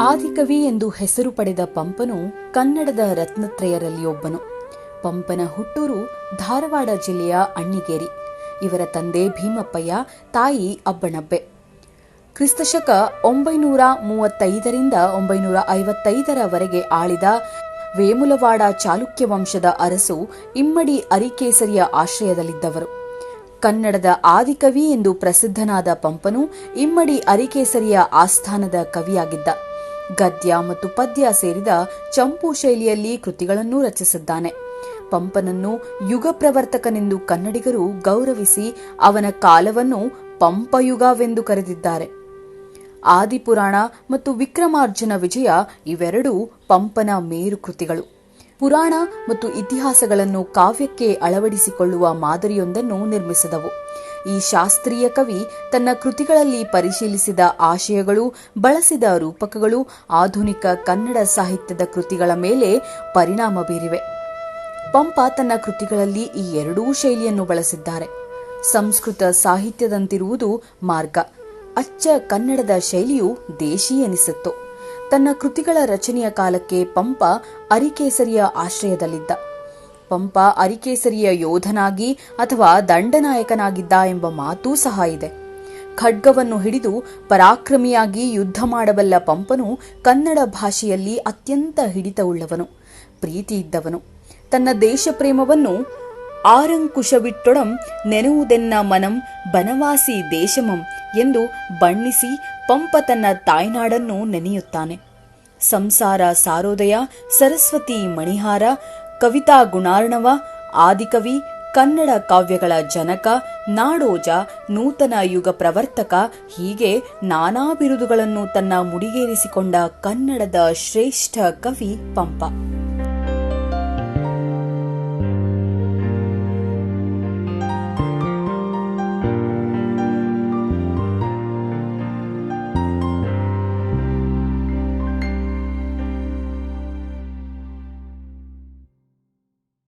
ಆದಿಕವಿ ಎಂದು ಹೆಸರು ಪಡೆದ ಪಂಪನು ಕನ್ನಡದ ರತ್ನತ್ರಯರಲ್ಲಿ ಒಬ್ಬನು ಪಂಪನ ಹುಟ್ಟೂರು ಧಾರವಾಡ ಜಿಲ್ಲೆಯ ಅಣ್ಣಿಗೇರಿ. ಇವರ ತಂದೆ ಭೀಮಪ್ಪಯ್ಯ, ತಾಯಿ ಅಬ್ಬಣಬ್ಬೆ. ಕ್ರಿಸ್ತಶಕ ಒಂಬೈನೂರ ಮೂವತ್ತೈದರಿಂದ ಒಂಬೈನೂರ ಐವತ್ತೈದರವರೆಗೆ ಆಳಿದ ವೇಮುಲವಾಡ ಚಾಲುಕ್ಯ ವಂಶದ ಅರಸು ಇಮ್ಮಡಿ ಅರಿಕೇಸರಿಯ ಆಶ್ರಯದಲ್ಲಿದ್ದವರು. ಕನ್ನಡದ ಆದಿಕವಿ ಎಂದು ಪ್ರಸಿದ್ಧನಾದ ಪಂಪನು ಇಮ್ಮಡಿ ಅರಿಕೇಸರಿಯ ಆಸ್ಥಾನದ ಕವಿಯಾಗಿದ್ದ. ಗದ್ಯ ಮತ್ತು ಪದ್ಯ ಸೇರಿದ ಚಂಪು ಶೈಲಿಯಲ್ಲಿ ಕೃತಿಗಳನ್ನು ರಚಿಸಿದ್ದಾನೆ. ಪಂಪನನ್ನು ಯುಗ ಪ್ರವರ್ತಕನೆಂದು ಕನ್ನಡಿಗರು ಗೌರವಿಸಿ ಅವನ ಕಾಲವನ್ನು ಪಂಪಯುಗವೆಂದು ಕರೆದಿದ್ದಾರೆ. ಆದಿಪುರಾಣ ಮತ್ತು ವಿಕ್ರಮಾರ್ಜುನ ವಿಜಯ ಇವೆರಡೂ ಪಂಪನ ಮೇರು ಕೃತಿಗಳು ಪುರಾಣ ಮತ್ತು ಇತಿಹಾಸಗಳನ್ನು ಕಾವ್ಯಕ್ಕೆ ಅಳವಡಿಸಿಕೊಳ್ಳುವ ಮಾದರಿಯೊಂದನ್ನು ನಿರ್ಮಿಸಿದವು. ಈ ಶಾಸ್ತ್ರೀಯ ಕವಿ ತನ್ನ ಕೃತಿಗಳಲ್ಲಿ ಪರಿಶೀಲಿಸಿದ ಆಶಯಗಳು, ಬಳಸಿದ ರೂಪಕಗಳು, ಆಧುನಿಕ ಕನ್ನಡ ಸಾಹಿತ್ಯದ ಕೃತಿಗಳ ಮೇಲೆ ಪರಿಣಾಮ ಬೀರಿವೆ. ಪಂಪ ತನ್ನ ಕೃತಿಗಳಲ್ಲಿ ಈ ಎರಡೂ ಶೈಲಿಯನ್ನು ಬಳಸಿದ್ದಾರೆ. ಸಂಸ್ಕೃತ ಸಾಹಿತ್ಯದಂತಿರುವುದು ಮಾರ್ಗ. ಅಚ್ಚ ಕನ್ನಡದ ಶೈಲಿಯು ದೇಶಿ ಎನಿಸಿತ್ತು ತನ್ನ ಕೃತಿಗಳ ರಚನೆಯ ಕಾಲಕ್ಕೆ ಪಂಪ ಅರಿಕೇಸರಿಯ ಆಶ್ರಯದಲ್ಲಿದ್ದ. ಪಂಪ ಅರಿಕೇಸರಿಯ ಯೋಧನಾಗಿ ಅಥವಾ ದಂಡನಾಯಕನಾಗಿದ್ದ ಎಂಬ ಮಾತೂ ಸಹ ಇದೆ. ಖಡ್ಗವನ್ನು ಹಿಡಿದು ಪರಾಕ್ರಮಿಯಾಗಿ ಯುದ್ಧ ಮಾಡಬಲ್ಲ ಪಂಪನು ಕನ್ನಡ ಭಾಷೆಯಲ್ಲಿ ಅತ್ಯಂತ ಹಿಡಿತವುಳ್ಳವನು ಪ್ರೀತಿಯಿದ್ದವನು ತನ್ನ ದೇಶ ಪ್ರೇಮವನ್ನು ಆರಂಕುಶವಿಟ್ಟೊಡಂ ನೆನುವುದೆನ್ನ ಮನಂ ಬನವಾಸಿ ದೇಶಮಂ ಎಂದು ಬಣ್ಣಿಸಿ ಪಂಪ ತನ್ನ ತಾಯ್ನಾಡನ್ನು ನೆನೆಯುತ್ತಾನೆ. ಸಂಸಾರ ಸಾರೋದಯ, ಸರಸ್ವತಿ ಮಣಿಹಾರ, ಕವಿತಾ ಗುಣಾರ್ಣವ, ಆದಿಕವಿ, ಕನ್ನಡ ಕಾವ್ಯಗಳ ಜನಕ, ನಾಡೋಜ, ನೂತನ ಯುಗ ಪ್ರವರ್ತಕ, ಹೀಗೆ ನಾನಾ ಬಿರುದುಗಳನ್ನು ತನ್ನ ಮುಡಿಗೇರಿಸಿಕೊಂಡ ಕನ್ನಡದ ಶ್ರೇಷ್ಠ ಕವಿ ಪಂಪ.